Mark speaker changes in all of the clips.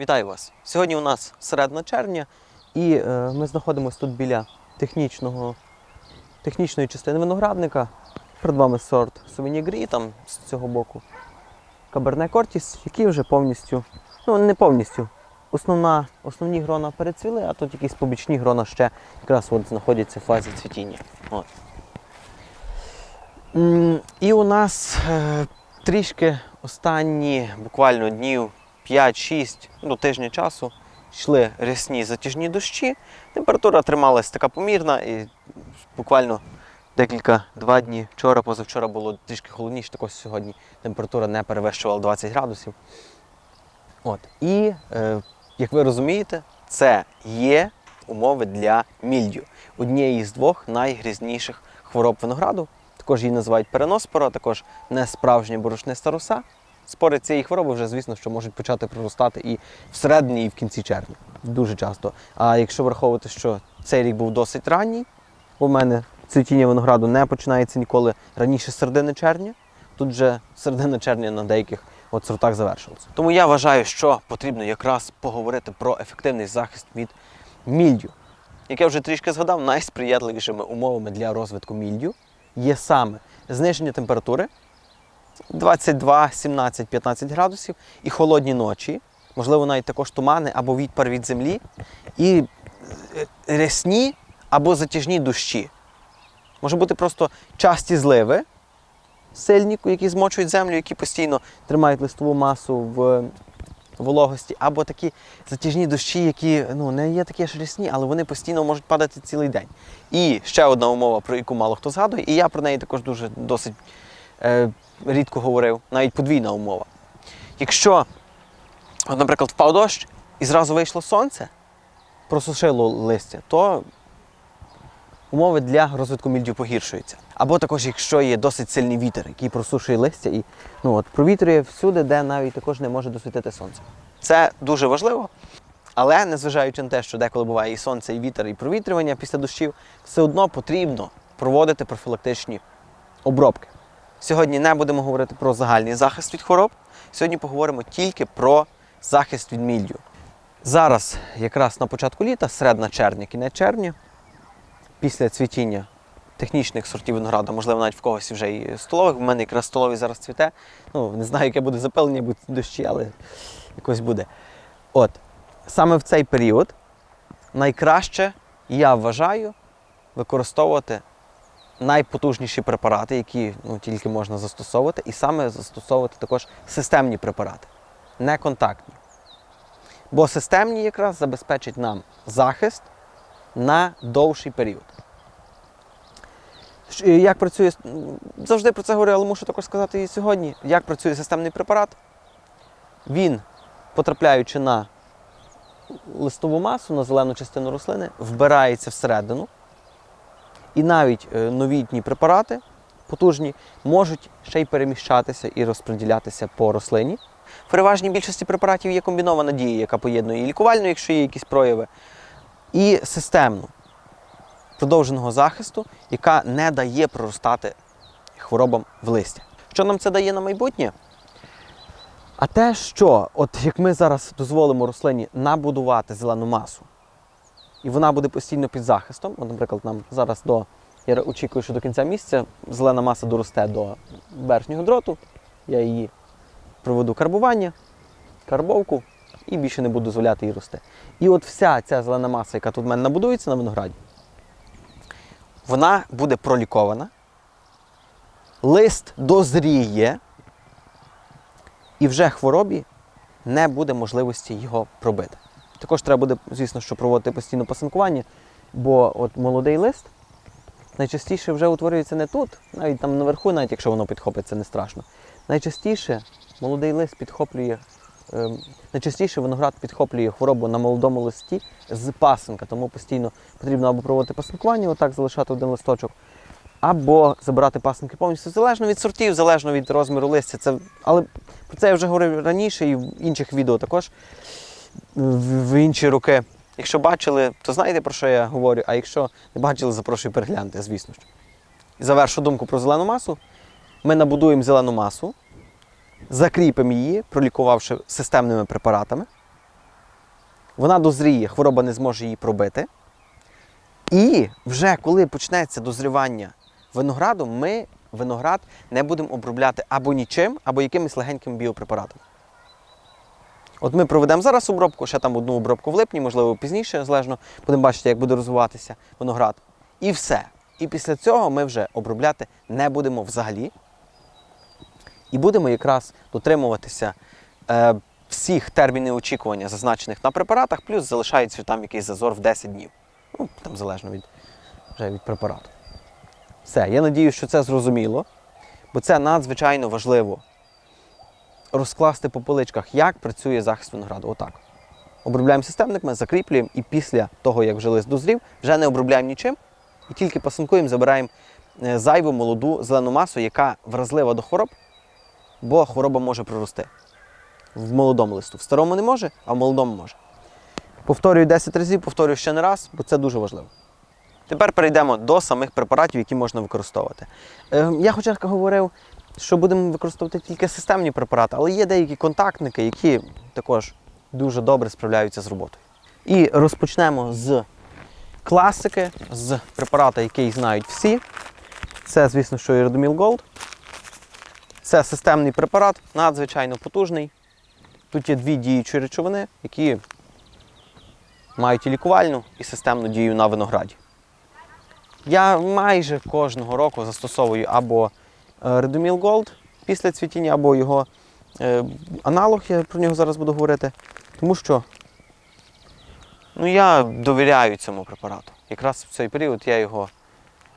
Speaker 1: Вітаю вас! Сьогодні у нас середина червня, і е, ми знаходимося тут біля технічного, технічної частини виноградника. Перед вами сорт Gris, там з цього боку Cabernet Cortis, який вже повністю, ну не повністю. Основна, основні грона перецвіли, а тут якісь побічні грона ще якраз от знаходяться в фазі цвітіння. От. І у нас е, трішки останні буквально днів 5-6 до тижня часу йшли рясні затяжні дощі. Температура трималась така помірна і буквально декілька два дні вчора, позавчора було трішки холодніше, також сьогодні температура не перевищувала 20 градусів. От. І, е, як ви розумієте, це є умови для мільдю, однієї з двох найгрізніших хвороб винограду. Також її називають переноспора, також не справжня борошниста роса. Спори цієї хвороби вже, звісно, що можуть почати проростати і всередині, і в кінці червня. Дуже часто. А якщо враховувати, що цей рік був досить ранній, у мене цвітіння винограду не починається ніколи раніше середини червня. Тут вже середина червня на деяких от сортах завершилася. Тому я вважаю, що потрібно якраз поговорити про ефективний захист від мільдю. Як я вже трішки згадав, найсприятливішими умовами для розвитку мільдю є саме зниження температури 22, 17, 15 градусів і холодні ночі, можливо, навіть також тумани або відпар від землі, і е, рясні або затяжні дощі. Може бути просто часті зливи сильні, які змочують землю, які постійно тримають листову масу в вологості, або такі затяжні дощі, які ну, не є такі аж рясні, але вони постійно можуть падати цілий день. І ще одна умова, про яку мало хто згадує, і я про неї також дуже досить рідко говорив, навіть подвійна умова. Якщо, наприклад, впав дощ і зразу вийшло сонце, просушило листя, то умови для розвитку мільдю погіршуються. Або також, якщо є досить сильний вітер, який просушує листя і ну, от, провітрює всюди, де навіть також не може досвітити сонце. Це дуже важливо. Але незважаючи на те, що деколи буває і сонце, і вітер, і провітрювання після дощів, все одно потрібно проводити профілактичні обробки. Сьогодні не будемо говорити про загальний захист від хвороб. Сьогодні поговоримо тільки про захист від мільдю. Зараз, якраз на початку літа, середина червня, кінець червня, після цвітіння технічних сортів винограду, можливо, навіть в когось вже і столових. У мене якраз столовий зараз цвіте. Ну, не знаю, яке буде запилення, будуть дощі, але якось буде. От, саме в цей період найкраще, я вважаю, використовувати найпотужніші препарати, які ну, тільки можна застосовувати, і саме застосовувати також системні препарати, не контактні. Бо системні якраз забезпечать нам захист на довший період. Як працює, завжди про це говорю, але мушу також сказати і сьогодні. Як працює системний препарат? Він, потрапляючи на листову масу, на зелену частину рослини, вбирається всередину. І навіть е, новітні препарати, потужні, можуть ще й переміщатися і розподілятися по рослині. В переважній більшості препаратів є комбінована дія, яка поєднує і лікувальну, якщо є якісь прояви, і системну продовженого захисту, яка не дає проростати хворобам в листя. Що нам це дає на майбутнє? А те, що от як ми зараз дозволимо рослині набудувати зелену масу, і вона буде постійно під захистом. От, наприклад, нам зараз до я очікую, що до кінця місяця зелена маса доросте до верхнього дроту. Я її проведу карбування, карбовку і більше не буду дозволяти їй рости. І от вся ця зелена маса, яка тут в мене набудується на винограді, вона буде пролікована, лист дозріє, і вже хворобі не буде можливості його пробити. Також треба буде, звісно, що проводити постійно пасинкування, бо от молодий лист найчастіше вже утворюється не тут, навіть там наверху, навіть якщо воно підхопить, це не страшно. Найчастіше молодий лист підхоплює, ем, найчастіше виноград підхоплює хворобу на молодому листі з пасинка, тому постійно потрібно або проводити пасинкування, отак залишати один листочок, або забирати пасинки повністю, залежно від сортів, залежно від розміру листя. Це, але про це я вже говорив раніше і в інших відео також в, інші роки. Якщо бачили, то знаєте про що я говорю, а якщо не бачили, запрошую переглянути, звісно ж. Завершу думку про зелену масу. Ми набудуємо зелену масу, закріпимо її, пролікувавши системними препаратами. вона дозріє, хвороба не зможе її пробити. І вже коли почнеться дозрівання винограду, ми виноград не будемо обробляти або нічим, або якимись легенькими біопрепаратами. От ми проведемо зараз обробку, ще там одну обробку в липні, можливо, пізніше, залежно, будемо бачити, як буде розвиватися виноград. І все. І після цього ми вже обробляти не будемо взагалі. І будемо якраз дотримуватися е, всіх термінів очікування, зазначених на препаратах, плюс залишається там якийсь зазор в 10 днів. Ну, там залежно від, вже від препарату. Все, я надію, що це зрозуміло, бо це надзвичайно важливо розкласти по поличках, як працює захист винограду. Отак. Обробляємо системниками, закріплюємо і після того, як вже лист дозрів, вже не обробляємо нічим і тільки пасинкуємо, забираємо е, зайву молоду зелену масу, яка вразлива до хвороб, бо хвороба може прорости. В молодому листу. В старому не може, а в молодому може. Повторюю 10 разів, повторюю ще не раз, бо це дуже важливо. Тепер перейдемо до самих препаратів, які можна використовувати. Е, я хоча говорив, що будемо використовувати тільки системні препарати, але є деякі контактники, які також дуже добре справляються з роботою. І розпочнемо з класики, з препарата, який знають всі. Це, звісно, що Іродоміл Gold. Це системний препарат, надзвичайно потужний. Тут є дві діючі речовини, які мають лікувальну, і системну дію на винограді. Я майже кожного року застосовую або Редоміл Gold після цвітіння, або його е, аналог, я про нього зараз буду говорити. Тому що ну, я довіряю цьому препарату. Якраз в цей період я його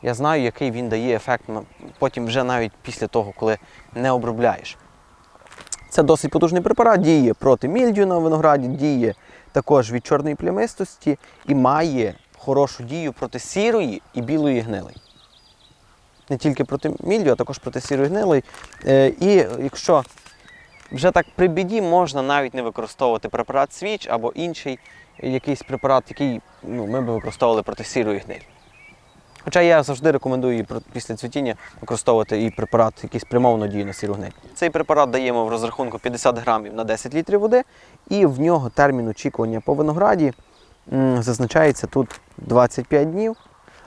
Speaker 1: я знаю, який він дає ефект потім вже навіть після того, коли не обробляєш. Це досить потужний препарат, діє проти мільдю на винограді, діє також від чорної плямистості і має хорошу дію проти сірої і білої гнили. Не тільки проти мільдю, а також проти сірої гнилої. Е, І якщо вже так при біді можна навіть не використовувати препарат свіч або інший якийсь препарат, який ну, ми б використовували проти сірої гнилі. Хоча я завжди рекомендую після цвітіння використовувати і препарат, який спрямовано діє на сіру гниль. Цей препарат даємо в розрахунку 50 грамів на 10 літрів води, і в нього термін очікування по винограді зазначається тут 25 днів.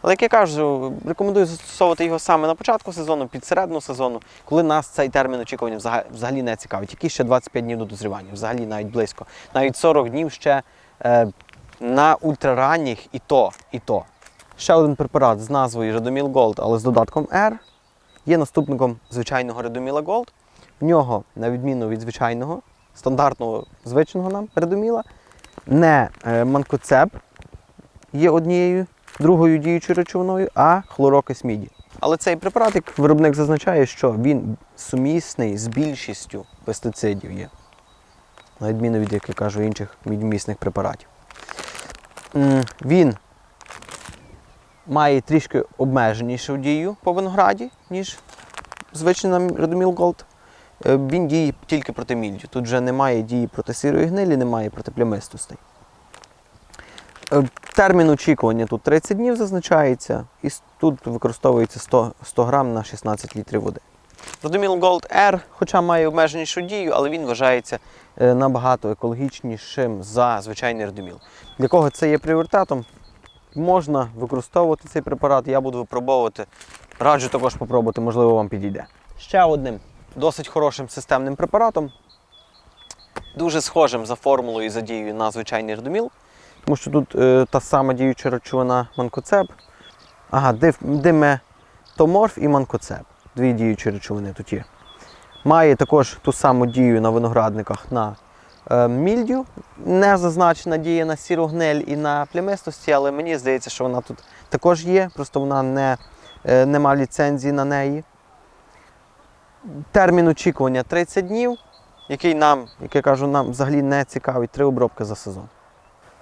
Speaker 1: Але як я кажу, рекомендую застосовувати його саме на початку сезону, під середину сезону, коли нас цей термін очікування взагалі не цікавить. Які ще 25 днів до дозрівання, взагалі навіть близько. Навіть 40 днів ще е, на ультраранніх і то, і то. Ще один препарат з назвою Redomil Gold, але з додатком R, є наступником звичайного Redomila Gold. В нього, на відміну від звичайного, стандартного звичного нам Redomila, не е, манкоцеб є однією другою діючою речовиною, а хлорокис міді. Але цей препарат, як виробник зазначає, що він сумісний з більшістю пестицидів є. На відміну від, як я кажу, інших мідьмісних препаратів. Він має трішки обмеженішу дію по винограді, ніж звичний нам Redomil Gold. Е, Він діє тільки проти мільдю. Тут вже немає дії проти сірої гнилі, немає проти плямистостей. Е, Термін очікування тут 30 днів зазначається, і тут використовується 100, 100 грам на 16 літрів води. Redomil Gold R, хоча має обмеженішу дію, але він вважається е, набагато екологічнішим за звичайний Redomil. Для кого це є пріоритетом, можна використовувати цей препарат, я буду випробовувати. Раджу також попробувати, можливо, вам підійде. Ще одним досить хорошим системним препаратом, дуже схожим за формулою і за дією на звичайний Redomil, тому що тут е, та сама діюча речовина манкоцеб. Ага, диметоморф і манкоцеб. Дві діючі речовини тут є. Має також ту саму дію на виноградниках на е, мільдю. Не зазначена дія на сіру гниль і на плямистості, але мені здається, що вона тут також є, просто вона не, е, не має ліцензії на неї. Термін очікування 30 днів, який нам, як я кажу, нам взагалі не цікавить, три обробки за сезон.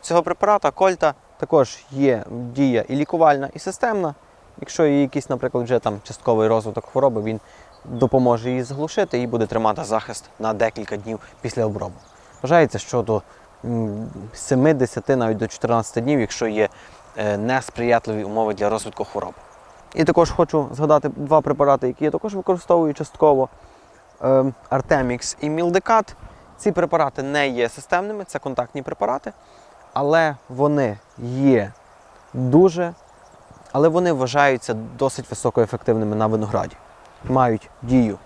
Speaker 1: Цього препарата Кольта також є дія і лікувальна, і системна. Якщо є якийсь, наприклад, вже там частковий розвиток хвороби, він допоможе її заглушити і буде тримати захист на декілька днів після обробки. Вважається, що до м, 7-10, навіть до 14 днів, якщо є е, несприятливі умови для розвитку хвороби. І також хочу згадати два препарати, які я також використовую частково: Ем, Artemix і Mildecat. Ці препарати не є системними, це контактні препарати. Але вони є дуже, але вони вважаються досить високоефективними на винограді. Мають дію.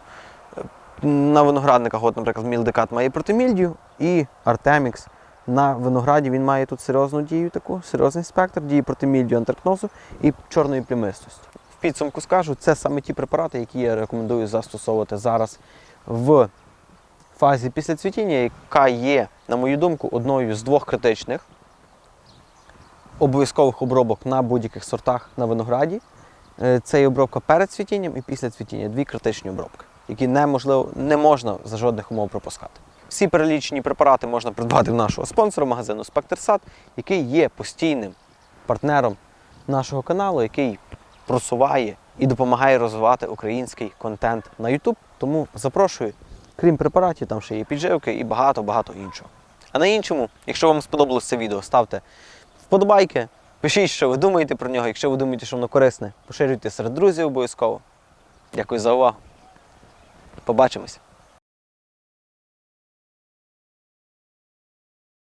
Speaker 1: На виноградниках, от, наприклад, мілдикат має протимільдію і Артемікс. На винограді він має тут серйозну дію, таку, серйозний спектр дії проти мільдію, антракнозу і чорної плямистості. В підсумку скажу, це саме ті препарати, які я рекомендую застосовувати зараз в фазі після цвітіння, яка є, на мою думку, одною з двох критичних обов'язкових обробок на будь-яких сортах на винограді. Е, Це є обробка перед цвітінням і після цвітіння. Дві критичні обробки, які неможливо, не можна за жодних умов пропускати. Всі перелічені препарати можна придбати в нашого спонсора магазину Спектрсад, який є постійним партнером нашого каналу, який просуває і допомагає розвивати український контент на YouTube. Тому запрошую, крім препаратів, там ще є підживки і багато-багато іншого. А на іншому, якщо вам сподобалось це відео, ставте вподобайки, пишіть, що ви думаєте про нього. Якщо ви думаєте, що воно корисне, поширюйте серед друзів обов'язково. Дякую за увагу. Побачимося.